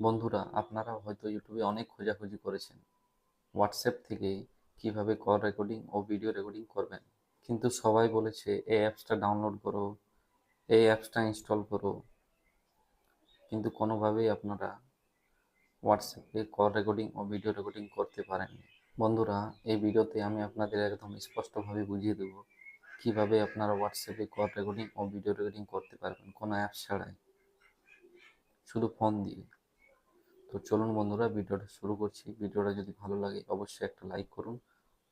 বন্ধুরা, আপনারা হয়তো ইউটিউবে অনেক খোঁজাখুঁজি করেছেন। হোয়াটসঅ্যাপ থেকে কীভাবে কল রেকর্ডিং ও ভিডিও রেকর্ডিং করবেন। কিন্তু সবাই বলেছে, এই অ্যাপসটা ডাউনলোড করো, এই অ্যাপসটা ইনস্টল করো। কিন্তু কোনোভাবেই আপনারা হোয়াটসঅ্যাপে কল রেকর্ডিং ও ভিডিও রেকর্ডিং করতে পারেননি। বন্ধুরা, এই ভিডিওতে আমি আপনাদের একদম স্পষ্টভাবে বুঝিয়ে দেব কীভাবে আপনারা হোয়াটসঅ্যাপে কল রেকর্ডিং ও ভিডিও রেকর্ডিং করতে পারবেন কোনো অ্যাপ ছাড়াই। শুধু ফোন দিয়ে। তো চলুন বন্ধুরা, ভিডিওটা শুরু করছি। ভিডিওটা যদি ভালো লাগে, অবশ্যই একটা লাইক করুন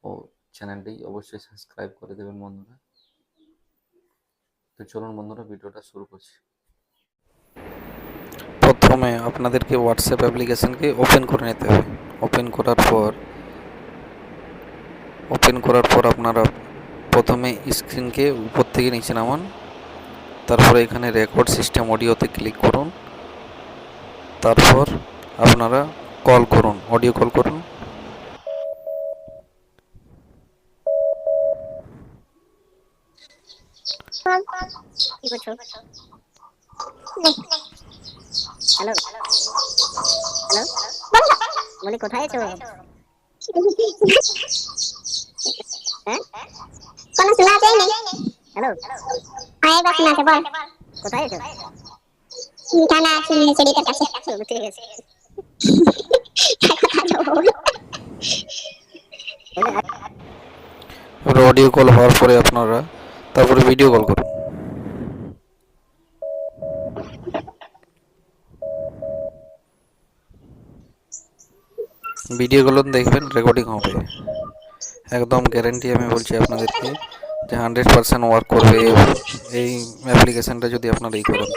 ও চ্যানেলটি অবশ্যই সাবস্ক্রাইব করে দেবেন বন্ধুরা। তো চলুন বন্ধুরা, ভিডিওটা শুরু করছি। প্রথমে আপনাদেরকে হোয়াটসঅ্যাপ অ্যাপ্লিকেশনকে ওপেন করে নিতে হবে। ওপেন করার পর ওপেন করার পর আপনারা প্রথমে স্ক্রিনকে উপর থেকে নিচে নামান। তারপরে এখানে রেকর্ড সিস্টেম অডিওতে ক্লিক করুন। তারপর আপনারা কল করুন অডিও কল করুন। কি করছ হ্যালো হ্যালো বলি কোথায় আছো? হ্যাঁ? কোনো শোনা যায়নি। হ্যালো। আয় বা শোনা আছে বল? কোথায় আছো? থানা আছে মিনিস্ট্রিটার কাছে ঠিক আছে এবারে অডিও কল হওয়ার পরে আপনারা তারপরে ভিডিও কল করুন। ভিডিও কল দেখবেন রেকর্ডিং হবে। একদম গ্যারেন্টি আমি বলছি আপনাদেরকে যে হান্ড্রেড পার্সেন্ট ওয়ার্ক করবে এই অ্যাপ্লিকেশনটা যদি আপনারা এই করেন।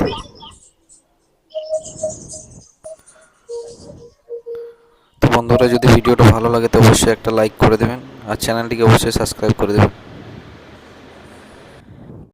বন্ধুরা যদি ভিডিওটা ভালো লাগে তো অবশ্যই একটা লাইক করে দেবেন। আর চ্যানেলটিকে অবশ্যই সাবস্ক্রাইব করে দেবেন।